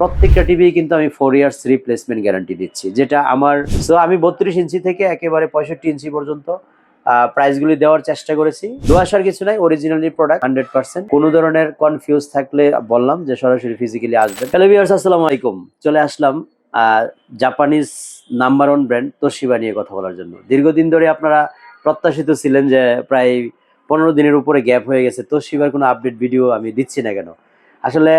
প্রত্যেকটা টিভি কিন্তু আমি ফোর ইয়ার্স রিপ্লেসমেন্ট গ্যারান্টি দিচ্ছি, যেটা আমার সো আমি বত্রিশ ইঞ্চি থেকে একেবারে পঁয়ষট্টি ইঞ্চি পর্যন্ত প্রাইসগুলি দেওয়ার চেষ্টা করেছি। দু আসার কিছু নাই অরিজিনালি প্রোডাক্ট হান্ড্রেড পার্সেন্ট কোনো ধরনের কনফিউজ থাকলে বললাম যে সরাসরি ফিজিক্যালি আসবেন। হ্যালো ভিউয়ার্স আসসালামু আলাইকুম। চলে আসলাম Japanese number one brand Toshiba নিয়ে কথা বলার জন্য। দীর্ঘদিন ধরে আপনারা প্রত্যাশিত ছিলেন যে প্রায় পনেরো দিনের উপরে গ্যাপ হয়ে গেছে। তোশিবার কোনো আপডেট ভিডিও আমি দিচ্ছি না কেন? আসলে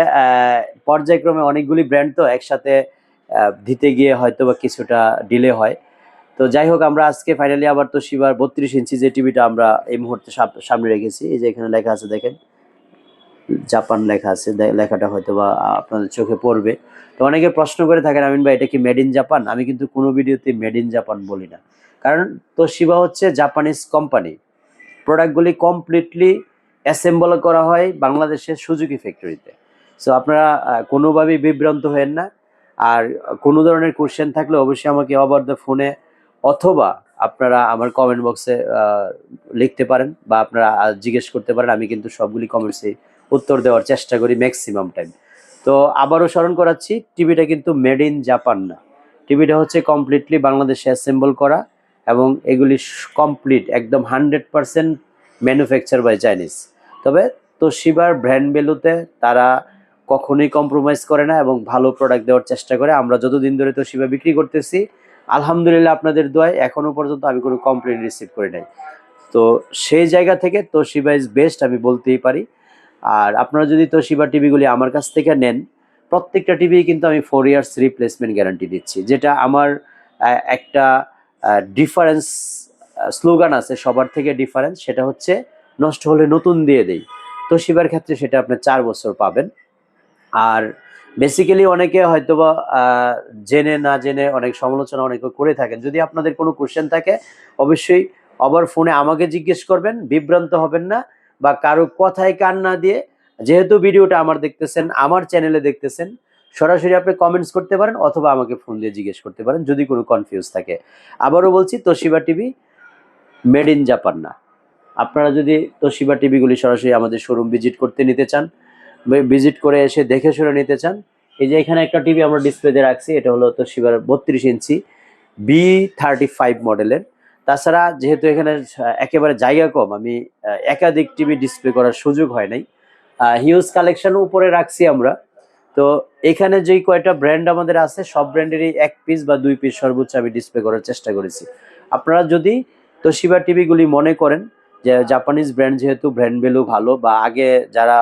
পর্যায়ক্রমে অনেকগুলি ব্র্যান্ড তো একসাথে দিতে গিয়ে হয়তো বা কিছুটা ডিলে হয়। তো যাই হোক, আমরা আজকে ফাইনালি আবার তো শিবার বত্রিশ ইঞ্চি যে টিভিটা আমরা এই মুহূর্তে সামনে রেখেছি, এই যে এখানে লেখা আছে দেখেন। জাপান লেখা আছে লেখাটা হয়তো বা আপনাদের চোখে পড়বে। তো অনেকে প্রশ্ন করে থাকেন, আমিন ভাই, এটা কি মেড ইন জাপান আমি কিন্তু কোনো ভিডিওতে মেড ইন জাপান বলি না। কারণ তো শিবা হচ্ছে জাপানিজ কোম্পানি প্রোডাক্টগুলি কমপ্লিটলি অ্যাসেম্বল করা হয় বাংলাদেশের সুজুকি ফ্যাক্টরিতে। সো আপনারা কোনোভাবেই বিভ্রান্ত হবেন না। আর কোনো ধরনের কোশ্চেন থাকলে অবশ্যই আমাকে ওভার দ্য ফোনে অথবা আপনারা আমার কমেন্ট বক্সে লিখতে পারেন বা আপনারা জিজ্ঞেস করতে পারেন। আমি কিন্তু সবগুলি কমেন্টসে উত্তর দেওয়ার চেষ্টা করি ম্যাক্সিমাম টাইম তো, আবারও স্মরণ করাচ্ছি টিভিটা কিন্তু মেড ইন জাপান না। টিভিটা হচ্ছে কমপ্লিটলি বাংলাদেশে অ্যাসেম্বল করা এবং এগুলি কমপ্লিট একদম hundred percent manufacture by Chinese তবে তোশিবার ব্র্যান্ড ভ্যালুতে তারা কখনোই কম্প্রোমাইজ করে না এবং ভালো প্রোডাক্ট দেওয়ার চেষ্টা করে। আমরা যতদিন ধরে তোশিবা বিক্রি করতেছি, আলহামদুলিল্লাহ আপনাদের দোয়ায় এখনও পর্যন্ত আমি কোনো কমপ্লেন রিসিভ করি নাই। তো সেই জায়গা থেকে তোশিবা ইজ বেস্ট আমি বলতেই পারি। আর আপনারা যদি তোশিবা টিভিগুলি আমার কাছ থেকে নেন, প্রত্যেকটা টিভি কিন্তু আমি ফোর ইয়ার্স রিপ্লেসমেন্ট গ্যারান্টি দিচ্ছি, যেটা আমার একটা ডিফারেন্স স্লোগান আছে সবার থেকে ডিফারেন্স সেটা হচ্ছে নষ্ট হলে নতুন দিয়ে দেই। তোশিবার ক্ষেত্রে সেটা আপনি চার বছর পাবেন। আর বেসিক্যালি অনেকে হয়তোবা জেনে না জেনে অনেক সমালোচনা অনেকে করে থাকেন। যদি আপনাদের কোনো কোশ্চেন থাকে, অবশ্যই আবার ফোনে আমাকে জিজ্ঞেস করবেন, বিভ্রান্ত হবেন না বা কারও কথায় কান না দিয়ে যেহেতু ভিডিওটা আমার দেখতেছেন, আমার চ্যানেলে দেখতেছেন, সরাসরি আপনি কমেন্টস করতে পারেন অথবা আমাকে ফোন দিয়ে জিজ্ঞেস করতে পারেন যদি কোনো কনফিউজ থাকে। আবারও বলছি, Toshiba TV made in Japan না। আপনারা যদি তোশিবা টিভিগুলি সরাসরি আমাদের শোরুম ভিজিট করতে নিতে চান ভিজিট করে এসে দেখে শুনে নিতে চান, এই যে এখানে একটা টিভি আমরা ডিসপ্লেতে রাখছি, এটা হলো তোশিবার বত্রিশ ইঞ্চি বি থার্টি ফাইভ মডেলের তাছাড়া যেহেতু এখানে একেবারে জায়গা কম, আমি একাধিক টিভি ডিসপ্লে করার সুযোগ হয় নাই। হিউজ কালেকশন উপরে রাখছি আমরা। তো এখানে যেই কয়টা ব্র্যান্ড আমাদের আছে, সব ব্র্যান্ডেরই এক পিস বা দুই পিস সর্বোচ্চ আমি ডিসপ্লে করার চেষ্টা করেছি। আপনারা যদি তোশিবা টিভিগুলি মনে করেন যে জাপানিজ ব্র্যান্ড যেহেতু ব্র্যান্ড ভ্যালু ভালো বা আগে যারা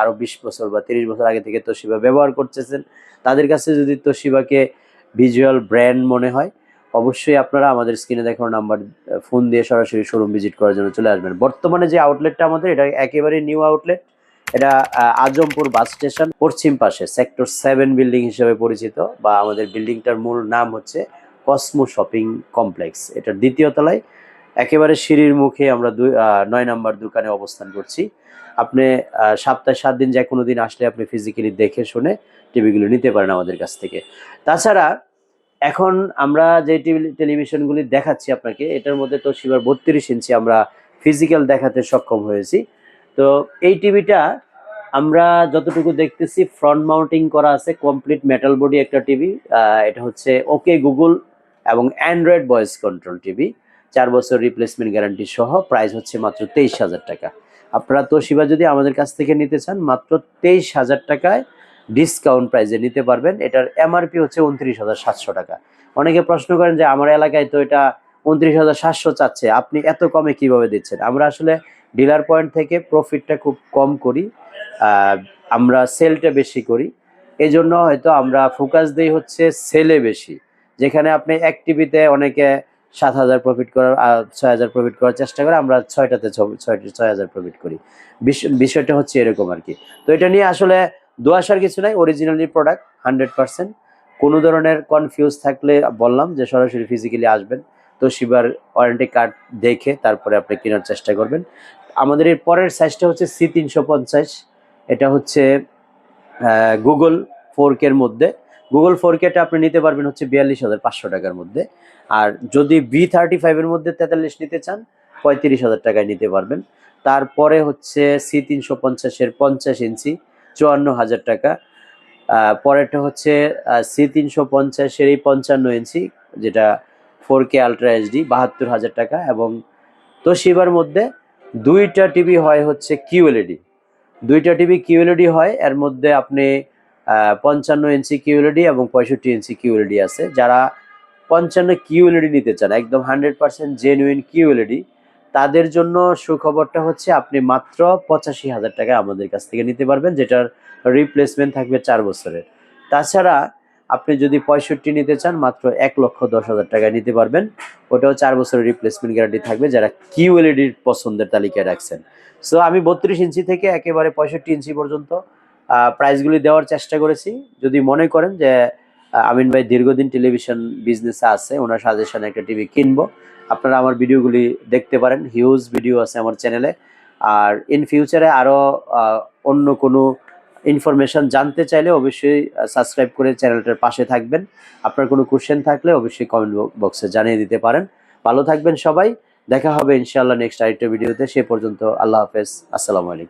আরও বিশ বছর বা তিরিশ বছর আগে থেকে তোশিবা ব্যবহার করতেছেন, তাদের কাছে যদি তোশিবাকে ভিজুয়াল ব্র্যান্ড মনে হয়, অবশ্যই আপনারা আমাদের স্ক্রিনে দেখানো নাম্বার ফোন দিয়ে সরাসরি শোরুম ভিজিট করার জন্য চলে আসবেন। বর্তমানে যে আউটলেটটা আমাদের, এটা একেবারে নিউ আউটলেট এটা আজমপুর বাস স্টেশন, পশ্চিম পাশে সেক্টর সেভেন বিল্ডিং হিসেবে পরিচিত বা আমাদের বিল্ডিংটার মূল নাম হচ্ছে কসমো শপিং কমপ্লেক্স এটার দ্বিতীয় তলায়। একেবারে সিঁড়ির মুখে আমরা দুই নয় নাম্বার দোকানে অবস্থান করছি। আপনি সপ্তাহে সাত দিন যে কোনো দিন আসলে আপনি ফিজিক্যালি দেখে শুনে টিভিগুলো নিতে পারেন আমাদের কাছ থেকে। তাছাড়া এখন আমরা যে টিভি টেলিভিশনগুলি দেখাচ্ছি আপনাকে, এটার মধ্যে তো শিবার বত্রিশ ইঞ্চি আমরা ফিজিক্যাল দেখাতে সক্ষম হয়েছি। তো এই টিভিটা আমরা যতটুকু দেখতেছি ফ্রন্ট মাউন্টিং করা আছে কমপ্লিট মেটাল বডি একটা টিভি এটা হচ্ছে ওকে গুগল এবং অ্যান্ড্রয়েড ভয়েস কন্ট্রোল টিভি। চার বছর রিপ্লেসমেন্ট গ্যারান্টি সহ প্রাইস হচ্ছে মাত্র তেইশ হাজার টাকা। আপনারা তোশিবা যদি আমাদের কাছ থেকে নিতে চান, মাত্র তেইশ হাজার টাকায় ডিসকাউন্ট প্রাইসে নিতে পারবেন। এটার এমআরপি হচ্ছে উনত্রিশ হাজার সাতশো টাকা। অনেকে প্রশ্ন করেন যে, আমার এলাকায় তো এটা উনত্রিশ হাজার সাতশো চাচ্ছে, আপনি এত কমে কীভাবে দিচ্ছেন? আমরা আসলে ডিলার পয়েন্ট থেকে প্রফিটটা খুব কম করি আমরা সেলটা বেশি করি। এই জন্য হয়তো আমরা ফোকাস দিই হচ্ছে সেলে বেশি। যেখানে আপনি এক টিভিতে অনেকে সাত হাজার প্রফিট করার ছয় হাজার প্রফিট করার চেষ্টা করে আমরা ছয়টাতে ছয়টি, ছয় হাজার প্রফিট করি। বিষ- বিষয়টা হচ্ছে এরকম আর কি। তো এটা নিয়ে আসলে দোয়াশার কিছু নাই অরিজিনালি প্রোডাক্ট হান্ড্রেড পার্সেন্ট কোনো ধরনের কনফিউজ থাকলে বললাম যে সরাসরি ফিজিক্যালি আসবেন। তো শিবার ওয়ারেন্টি কার্ড দেখে তারপরে আপনি কেনার চেষ্টা করবেন। আমাদের এর পরের সাইজটা হচ্ছে সি তিনশো পঞ্চাশ এটা হচ্ছে গুগল ফোর কের মধ্যে। গুগল ফোর কেটা আপনি নিতে পারবেন হচ্ছে বিয়াল্লিশ হাজার পাঁচশো টাকার মধ্যে। আর যদি বি থার্টি ফাইভের মধ্যে তেতাল্লিশ নিতে চান, পঁয়ত্রিশ হাজার টাকায় নিতে পারবেন। তারপরে হচ্ছে সি তিনশো পঞ্চাশের পঞ্চাশ ইঞ্চি, চুয়ান্ন হাজার টাকা। পরেরটা হচ্ছে সি তিনশো পঞ্চাশের এই পঞ্চান্ন ইঞ্চি, যেটা ফোর কে আলট্রা এইচডি বাহাত্তর হাজার টাকা। এবং তোশিবার মধ্যে দুইটা টিভি হয় হচ্ছে কিউএলইডি দুইটা টিভি কিউএলইডি হয়, এর মধ্যে আপনি পঞ্চান্ন ইঞ্চি কিউএলইডি এবং পঁয়ষট্টি ইঞ্চি কিউএলইডি আছে। যারা পঞ্চান্ন কিউএলইডি নিতে চান, একদম হান্ড্রেড পার্সেন্ট জেনুইন কিউএলইডি তাদের জন্য সুখবরটা হচ্ছে আপনি মাত্র পঁচাশি হাজার টাকা আমাদের কাছ থেকে নিতে পারবেন, যেটার রিপ্লেসমেন্ট থাকবে চার বছরের। তাছাড়া আপনি যদি পঁয়ষট্টি নিতে চান, মাত্র এক লক্ষ দশ হাজার টাকায় নিতে পারবেন। ওটাও চার বছরের রিপ্লেসমেন্ট গ্যারান্টি থাকবে, যারা কিউএলইডির পছন্দের তালিকায় রাখছেন। সো আমি বত্রিশ ইঞ্চি থেকে একেবারে পঁয়ষট্টি ইঞ্চি পর্যন্ত প্রাইসগুলি দেওয়ার চেষ্টা করেছি। যদি মনে করেন যে আমিন ভাই দীর্ঘদিন টেলিভিশন বিজনেসে আছে, ওনার সাজেশনে একটা টিভি কিনবো। আপনারা আমার ভিডিওগুলি দেখতে পারেন। হিউজ ভিডিও আছে আমার চ্যানেলে আর ইন ফিউচারে আরও অন্য কোনো ইনফরমেশন জানতে চাইলে অবশ্যই সাবস্ক্রাইব করে চ্যানেলটার পাশে থাকবেন। আপনার কোনো কোশ্চেন থাকলে অবশ্যই কমেন্ট বক্সে জানিয়ে দিতে পারেন। ভালো থাকবেন সবাই। দেখা হবে ইনশাআল্লাহ নেক্সট আরেকটা ভিডিওতে সে পর্যন্ত আল্লাহ হাফেজ। আসসালামু আলাইকুম।